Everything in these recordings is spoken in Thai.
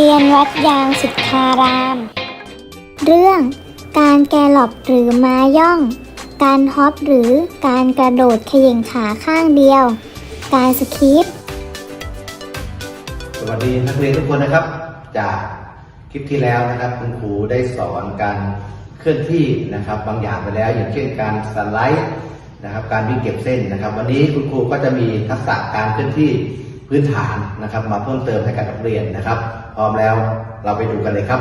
รียนวัดยางสิทธาราม เรื่องการแกลอบหรือมาย่อง การฮอปหรือการกระโดดเขย่งขาข้างเดียว การสคิปสวัสดีนักเรียนทุกคนนะครับ จากคลิปที่แล้วนะครับคุณครูได้สอนการเคลื่อนที่นะครับ บางอย่างไปแล้ว อย่างเช่นการสไลด์นะครับ การวิ่งเก็บเส้นนะครับ วันนี้คุณครูก็จะมีทักษะการเคลื่อนที่ พื้นฐานนะครับ มาเพิ่มเติมให้กับนักเรียนนะครับ พร้อมแล้วเราไปดูกันเลยครับ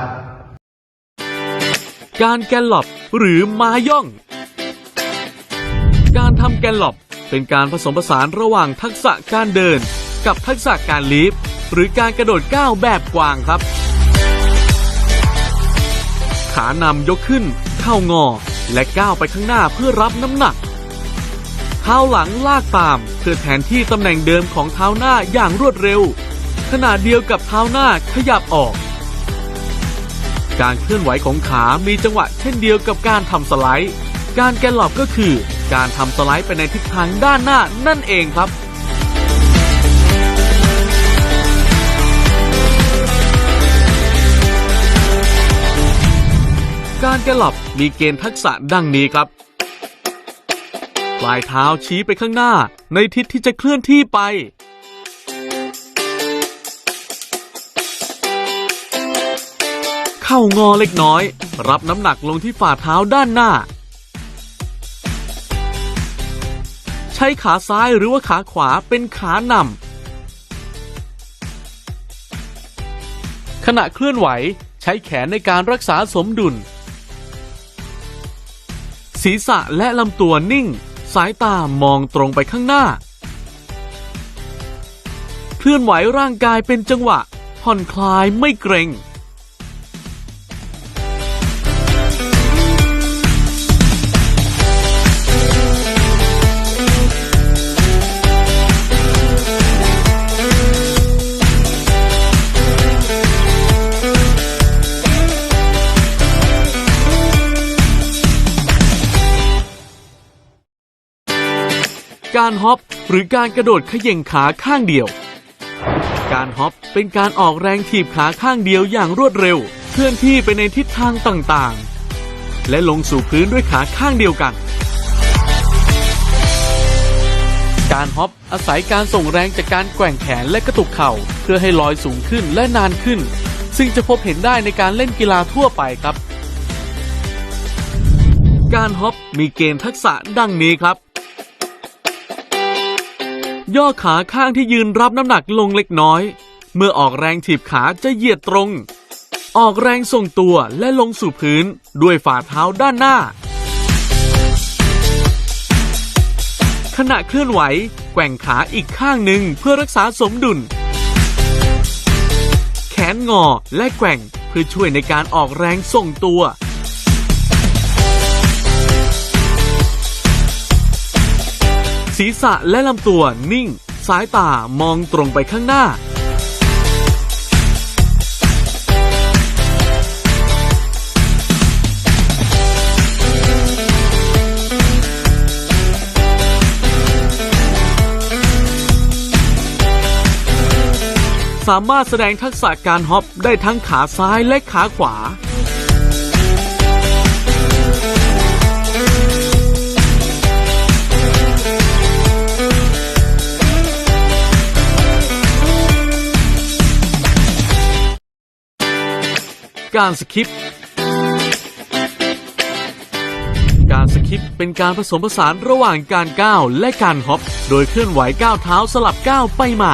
การแกลลอบหรือมาย่อง การทำแกลลอบเป็นการผสมผสานระหว่างทักษะการเดิน กับทักษะการลีฟหรือการกระโดดก้าวแบบกวางครับ ขานำยกขึ้น เข้างอ และก้าวไปข้างหน้าเพื่อรับน้ำหนัก ท้าหลังลากตาม เพื่อแทนที่ตำแหน่งเดิมของเท้าหน้าอย่างรวดเร็ว ขณะเดียวกับเท้าหน้าขยับออก การเคลื่อนไหวของขามีจังหวะเช่นเดียวกับการทำสไลด์ การแกลลอบก็คือ การทำสไลด์ไปในทิศทางด้านหน้านั่นเองครับการแกลลอบมีเกณฑ์ทักษะดังนี้ครับ ปลายเท้าชี้ไปข้างหน้า ในทิศที่จะเคลื่อนที่ไป เข้างอเล็กน้อย รับน้ำหนักลงที่ฝ่าเท้าด้านหน้า ใช้ขาซ้ายหรือว่าขาขวาเป็นขานำขณะเคลื่อนไหวใช้แขนในการรักษาสมดุลศีรษะและลำตัวนิ่ง สายตามองตรงไปข้างหน้า เคลื่อนไหวร่างกายเป็นจังหวะผ่อนคลายไม่เกร็ง การฮอปหรือการกระโดดเขย่งขาข้างเดียว การฮอปเป็นการออกแรงถีบขาข้างเดียวอย่างรวดเร็ว เคลื่อนที่ไปในทิศทางต่างๆ และลงสู่พื้นด้วยขาข้างเดียวกัน การฮอปอาศัยการส่งแรงจากการแกว่งแขนและกระตุกเข่า เพื่อให้ลอยสูงขึ้นและนานขึ้น ซึ่งจะพบเห็นได้ในการเล่นกีฬาทั่วไปครับ การฮอปมีเกณฑ์ทักษะดังนี้ครับ ย่อขาข้างที่ยืนรับน้ำหนักลงเล็กน้อย เมื่อออกแรงถีบขาจะเหยียดตรง ออกแรงส่งตัวและลงสู่พื้นด้วยฝ่าเท้าด้านหน้า ขณะเคลื่อนไหว แกว่งขาอีกข้างหนึ่งเพื่อรักษาสมดุล แขนงอและแกว่งเพื่อช่วยในการออกแรงส่งตัว ศีรษะและลำตัวนิ่ง สายตามองตรงไปข้างหน้า สามารถแสดงทักษะการฮอปได้ทั้งขาซ้ายและขาขวา การสคิป การสคิปเป็นการผสมผสานระหว่างการก้าวและการฮอป โดยเคลื่อนไหวก้าวเท้าสลับก้าวไปมา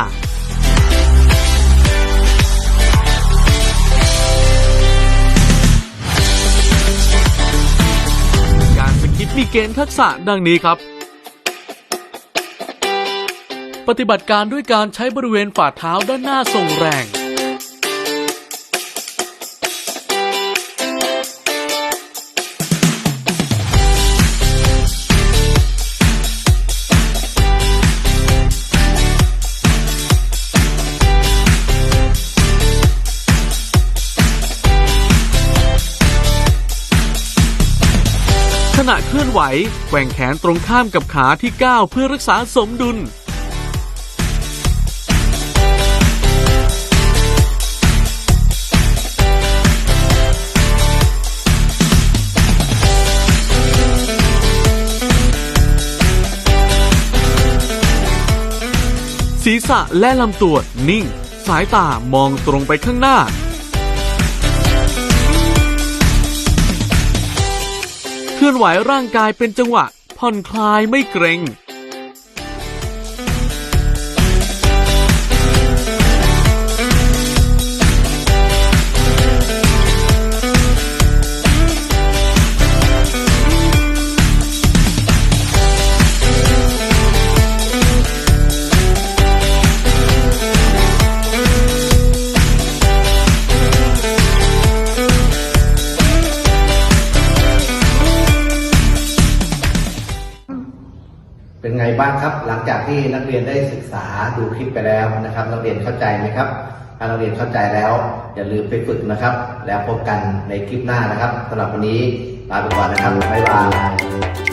การสคิปมีเกณฑ์ทักษะดังนี้ครับ ปฏิบัติการด้วยการใช้บริเวณฝ่าเท้าด้านหน้าส่งแรง ณะเคลื่อนไหวแกว่งแขนตรงข้ามกับขาที่ก้าวเพื่อรักษาสมดุล ศีรษะและลำตัวนิ่ง สายตามองตรงไปข้างหน้า ลื่อนไหวร่างกายเป็นจังหวะ ผ่อนคลายไม่เกรง็ง บ้างครับ หลังจากที่นักเรียนได้ศึกษาดูคลิปไปแล้วนะครับ นักเรียนเข้าใจไหมครับ ถ้านักเรียนเข้าใจแล้ว อย่าลืมไปฝึกนะครับ แล้วพบกันในคลิปหน้านะครับสำหรับวันนี้ลาไปก่อนนะครับบ๊ายบาย